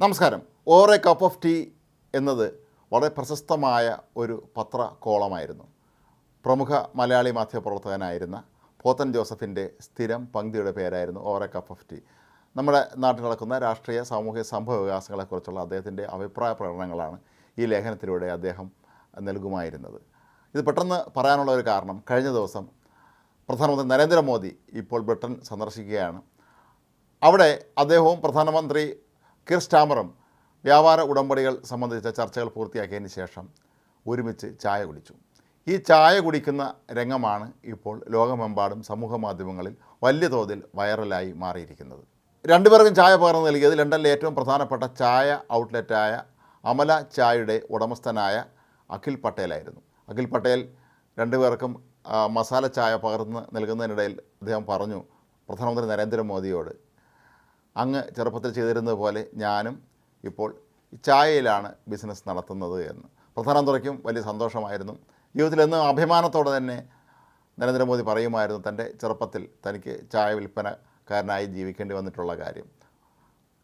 നമസ്കാരം. A cup of tea എന്നത് വളരെ പ്രശസ്തമായ ഒരു പത്ര കോളമായിരുന്നു. പ്രമുഖ മലയാളി മാധ്യമപ്രവർത്തകനായിരുന്ന പോത്തൻ ജോസഫിന്റെ സ്ഥിരം പങ്ക്തിയുടെ പേരായിരുന്നു എ കപ്പ് ഓഫ് ടീ. നമ്മുടെ നാട്ടിൽ നടക്കുന്ന രാഷ്ട്രീയ സാമൂഹിക സംഭവ വികാസങ്ങളെക്കുറിച്ചുള്ള അദ്ദേഹത്തിന്റെ അഭിപ്രായ പ്രകടനങ്ങളാണ് ഈ ലേഖനത്തിലൂടെ അദ്ദേഹം നൽകുമായിരുന്നത്. ഇത് പെട്ടെന്ന് പറയാനുള്ള ഒരു കാരണം കഴിഞ്ഞ ദിവസം പ്രധാനമന്ത്രി നരേന്ദ്രമോദി ഇപ്പോൾ ബ്രിട്ടൻ സന്ദർശിക്കുകയാണ്. അവിടെ അദ്ദേഹവും പ്രധാനമന്ത്രി കിർ സ്റ്റാമറും വ്യാപാര ഉടമ്പടികൾ സംബന്ധിച്ച ചർച്ചകൾ പൂർത്തിയാക്കിയതിന് ശേഷം ഒരുമിച്ച് ചായ കുടിച്ചു. ഈ ചായ കുടിക്കുന്ന രംഗമാണ് ഇപ്പോൾ ലോകമെമ്പാടും സമൂഹ മാധ്യമങ്ങളിൽ വലിയ തോതിൽ വൈറലായി മാറിയിരിക്കുന്നത്. രണ്ടുപേർക്കും ചായ പകർന്നു നൽകിയത് ലണ്ടനിലെ ഏറ്റവും പ്രധാനപ്പെട്ട ചായ ഔട്ട്ലെറ്റായ അമല ചായയുടെ ഉടമസ്ഥനായ അഖിൽ പട്ടേലായിരുന്നു. അഖിൽ പട്ടേൽ രണ്ടുപേർക്കും മസാല ചായ പകർന്ന് നൽകുന്നതിനിടയിൽ അദ്ദേഹം പറഞ്ഞു പ്രധാനമന്ത്രി നരേന്ദ്രമോദിയോട് അങ്ങ് ചെറുപ്പത്തിൽ ചെയ്തിരുന്നത് പോലെ ഞാനും ഇപ്പോൾ ചായയിലാണ് ബിസിനസ് നടത്തുന്നത് എന്ന്. പ്രധാനം തുറയ്ക്കും വലിയ സന്തോഷമായിരുന്നു. ജീവിതത്തിൽ എന്നും അഭിമാനത്തോടെ തന്നെ നരേന്ദ്രമോദി പറയുമായിരുന്നു തന്റെ ചെറുപ്പത്തിൽ തനിക്ക് ചായ വിൽപ്പനക്കാരനായി ജീവിക്കേണ്ടി വന്നിട്ടുള്ള കാര്യം.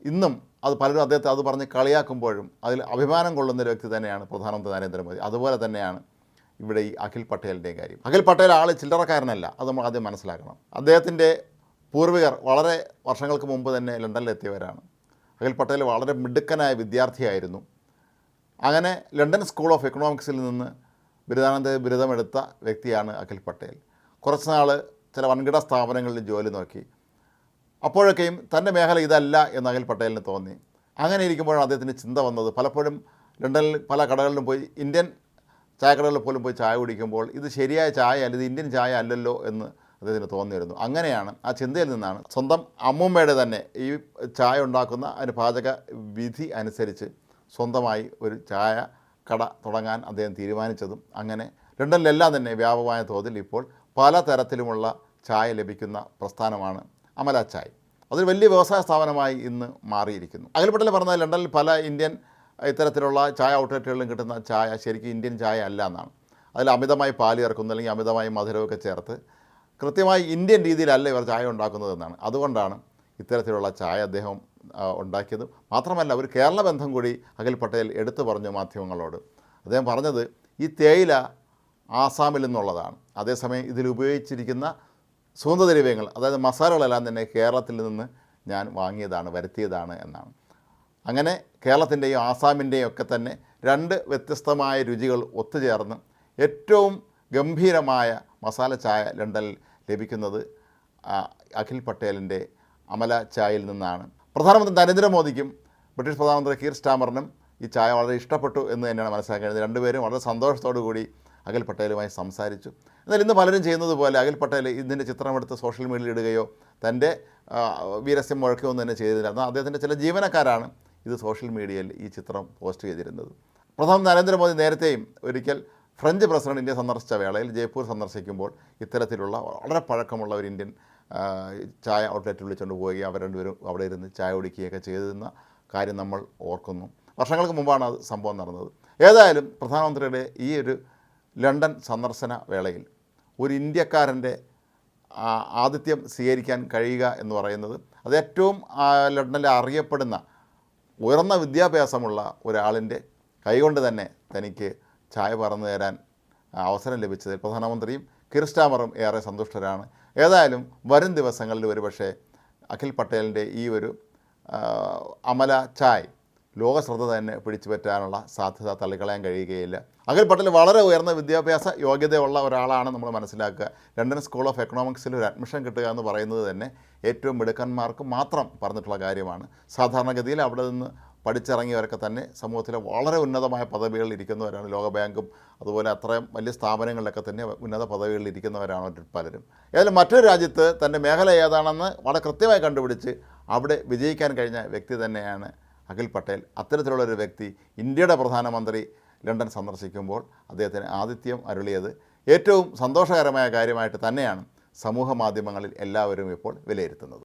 ഇന്നും അത് പലരും അദ്ദേഹത്തെ അത് പറഞ്ഞ് കളിയാക്കുമ്പോഴും അതിൽ അഭിമാനം കൊള്ളുന്ന ഒരു വ്യക്തി തന്നെയാണ് പ്രധാനമന്ത്രി നരേന്ദ്രമോദി. അതുപോലെ തന്നെയാണ് ഇവിടെ ഈ അഖിൽ പട്ടേലിന്റെയും കാര്യം. അഖിൽ പട്ടേൽ ആൾ ചില്ലറക്കാരനല്ല. അത് നമ്മൾ ആദ്യം മനസ്സിലാക്കണം. അദ്ദേഹത്തിന്റെ പൂർവികർ വളരെ വർഷങ്ങൾക്ക് മുമ്പ് തന്നെ ലണ്ടനിലെത്തിയവരാണ് അഖിൽ പട്ടേൽ വളരെ മിടുക്കനായ വിദ്യാർത്ഥിയായിരുന്നു. അങ്ങനെ ലണ്ടൻ സ്കൂൾ ഓഫ് എക്കണോമിക്സിൽ നിന്ന് ബിരുദാനന്ദ ബിരുദമെടുത്ത വ്യക്തിയാണ് അഖിൽ പട്ടേൽ. കുറച്ച് നാൾ ചില വൻകിട സ്ഥാപനങ്ങളിൽ ജോലി നോക്കി. അപ്പോഴൊക്കെയും തന്റെ മേഖല ഇതല്ല എന്ന് അഖിൽ പട്ടേലിന് തോന്നി. അങ്ങനെ ഇരിക്കുമ്പോഴാണ് അദ്ദേഹത്തിന് ചിന്ത വന്നത്. പലപ്പോഴും ലണ്ടനിൽ പല കടകളിലും പോയി ഇന്ത്യൻ ചായക്കടകളിൽ പോലും പോയി ചായ കുടിക്കുമ്പോൾ ഇത് ശരിയായ ചായ അല്ല ഇത് ഇന്ത്യൻ ചായ അല്ലല്ലോ എന്ന് അദ്ദേഹത്തിന് തോന്നിയിരുന്നു. അങ്ങനെയാണ് ആ ചിന്തയിൽ നിന്നാണ് സ്വന്തം അമ്മൂമ്മയുടെ തന്നെ ഈ ചായ ഉണ്ടാക്കുന്ന അതിന് പാചക വിധി അനുസരിച്ച് സ്വന്തമായി ഒരു ചായ കട തുടങ്ങാൻ അദ്ദേഹം തീരുമാനിച്ചതും അങ്ങനെ ലണ്ടനിലെല്ലാം തന്നെ വ്യാപകമായ തോതിൽ ഇപ്പോൾ പല തരത്തിലുമുള്ള ചായ ലഭിക്കുന്ന പ്രസ്ഥാനമാണ് അമല ചായ്. അതൊരു വലിയ വ്യവസായ സ്ഥാപനമായി ഇന്ന് മാറിയിരിക്കുന്നു. അഖിൽപട്ടൽ പറഞ്ഞാൽ ലണ്ടനിൽ പല ഇന്ത്യൻ ഇത്തരത്തിലുള്ള ചായ ഔട്ട്ലെറ്റുകളിലും കിട്ടുന്ന ചായ ശരിക്കും ഇന്ത്യൻ ചായ അല്ല എന്നാണ്. അതിൽ അമിതമായി പാൽ ചേർക്കുന്നു അല്ലെങ്കിൽ അമിതമായി മധുരമൊക്കെ ചേർത്ത് കൃത്യമായി ഇന്ത്യൻ രീതിയിലല്ല ഇവർ ചായ ഉണ്ടാക്കുന്നതെന്നാണ്. അതുകൊണ്ടാണ് ഇത്തരത്തിലുള്ള ചായ അദ്ദേഹം ഉണ്ടാക്കിയത്. മാത്രമല്ല ഒരു കേരള ബന്ധം കൂടി അഖിൽ പട്ടേൽ എടുത്തു പറഞ്ഞു മാധ്യമങ്ങളോട്. അദ്ദേഹം പറഞ്ഞത് ഈ തേയില ആസാമിൽ നിന്നുള്ളതാണ്. അതേസമയം ഇതിൽ ഉപയോഗിച്ചിരിക്കുന്ന സുഗന്ധദ്രവ്യങ്ങൾ അതായത് മസാലകളെല്ലാം തന്നെ കേരളത്തിൽ നിന്ന് ഞാൻ വാങ്ങിയതാണ് വരുത്തിയതാണ് എന്നാണ്. അങ്ങനെ കേരളത്തിന്റെയും ആസാമിന്റെയും ഒക്കെ തന്നെ രണ്ട് വ്യത്യസ്തമായ രുചികൾ ഒത്തുചേർന്ന് ഏറ്റവും ഗംഭീരമായ മസാല ചായ ലണ്ടനിൽ ലഭിക്കുന്നത് അഖിൽ പട്ടേലിന്റെ അമല ചായയിൽ നിന്നാണ്. പ്രധാനമന്ത്രി നരേന്ദ്രമോദിക്കും ബ്രിട്ടീഷ് പ്രധാനമന്ത്രി കീർ സ്റ്റാമറിനും ഈ ചായ വളരെ ഇഷ്ടപ്പെട്ടു എന്ന് തന്നെയാണ് മനസ്സിലാക്കേണ്ടത്. രണ്ടുപേരും വളരെ സന്തോഷത്തോടു കൂടി അഖിൽ പട്ടേലുമായി സംസാരിച്ചു. എന്നാൽ ഇന്ന് പലരും ചെയ്യുന്നത് പോലെ അഖിൽ പട്ടേൽ ഇതിന്റെ ചിത്രമെടുത്ത് സോഷ്യൽ മീഡിയയിൽ ഇടുകയോ തന്റെ വീരസ്യം മുഴക്കുകയൊന്നും തന്നെ ചെയ്തില്ല എന്നാൽ അദ്ദേഹത്തിന്റെ ചില ജീവനക്കാരാണ് ഇത് സോഷ്യൽ മീഡിയയിൽ ഈ ചിത്രം പോസ്റ്റ് ചെയ്തിരുന്നത്. പ്രധാനമന്ത്രി നരേന്ദ്രമോദി നേരത്തെയും ഒരിക്കൽ ഫ്രഞ്ച് പ്രസിഡന്റ് ഇന്ത്യ സന്ദർശിച്ച വേളയിൽ ജയ്പൂർ സന്ദർശിക്കുമ്പോൾ ഇത്തരത്തിലുള്ള വളരെ പഴക്കമുള്ള ഒരു ഇന്ത്യൻ ചായ ഔട്ട്ലെറ്റ് വിളിച്ചുകൊണ്ട് പോവുകയും അവർ രണ്ടുപേരും അവിടെ ഇരുന്ന് ചായ കുടിക്കുകയൊക്കെ ചെയ്തിരുന്ന കാര്യം നമ്മൾ ഓർക്കുന്നു. വർഷങ്ങൾക്ക് മുമ്പാണ് അത് സംഭവം നടന്നത്. ഏതായാലും പ്രധാനമന്ത്രിയുടെ ഈ ഒരു ലണ്ടൻ സന്ദർശന വേളയിൽ ഒരു ഇന്ത്യക്കാരന്റെ ആതിഥ്യം സ്വീകരിക്കാൻ കഴിയുക എന്ന് പറയുന്നത് അത് ഏറ്റവും ലണ്ടനിൽ അറിയപ്പെടുന്ന ഉയർന്ന വിദ്യാഭ്യാസമുള്ള ഒരാളിന്റെ കൈകൊണ്ട് തന്നെ തനിക്ക് ചായ പറന്നു തരാൻ അവസരം ലഭിച്ചതിൽ പ്രധാനമന്ത്രിയും കിർസ്റ്റാമറും ഏറെ സന്തുഷ്ടരാണ്. ഏതായാലും വരും ദിവസങ്ങളിൽ ഒരുപക്ഷെ അഖിൽ പട്ടേലിന്റെ ഈ ഒരു അമല ചായ് ലോക ശ്രദ്ധ തന്നെ പിടിച്ചു പറ്റാനുള്ള സാധ്യത തള്ളിക്കളയാൻ കഴിയുകയില്ല. അഖിൽ പട്ടേൽ വളരെ ഉയർന്ന വിദ്യാഭ്യാസ യോഗ്യതയുള്ള ഒരാളാണ് നമ്മൾ മനസ്സിലാക്കുക. ലണ്ടൻ സ്കൂൾ ഓഫ് എക്കണോമിക്സിൽ ഒരു അഡ്മിഷൻ കിട്ടുക എന്ന് പറയുന്നത് തന്നെ ഏറ്റവും മിടുക്കന്മാർക്ക് മാത്രം പറഞ്ഞിട്ടുള്ള കാര്യമാണ്. സാധാരണഗതിയിൽ അവിടെ നിന്ന് പഠിച്ചിറങ്ങിയവരൊക്കെ തന്നെ സമൂഹത്തിലെ വളരെ ഉന്നതമായ പദവികളിൽ ഇരിക്കുന്നവരാണ്. ലോകബാങ്കും അതുപോലെ അത്രയും വലിയ സ്ഥാപനങ്ങളിലൊക്കെ തന്നെ ഉന്നത പദവികളിൽ ഇരിക്കുന്നവരാണ് പലരും. ഏതായാലും മറ്റൊരു രാജ്യത്ത് തന്റെ മേഖല ഏതാണെന്ന് വളരെ കൃത്യമായി കണ്ടുപിടിച്ച് അവിടെ വിജയിക്കാൻ കഴിഞ്ഞ വ്യക്തി തന്നെയാണ് അഖിൽ പട്ടേൽ. അത്തരത്തിലുള്ളൊരു വ്യക്തി ഇന്ത്യയുടെ പ്രധാനമന്ത്രി ലണ്ടൻ സന്ദർശിക്കുമ്പോൾ അദ്ദേഹത്തിന് ആതിഥ്യം അരുളിയത് ഏറ്റവും സന്തോഷകരമായ കാര്യമായിട്ട് തന്നെയാണ് സമൂഹ മാധ്യമങ്ങളിൽ എല്ലാവരും ഇപ്പോൾ വിലയിരുത്തുന്നത്.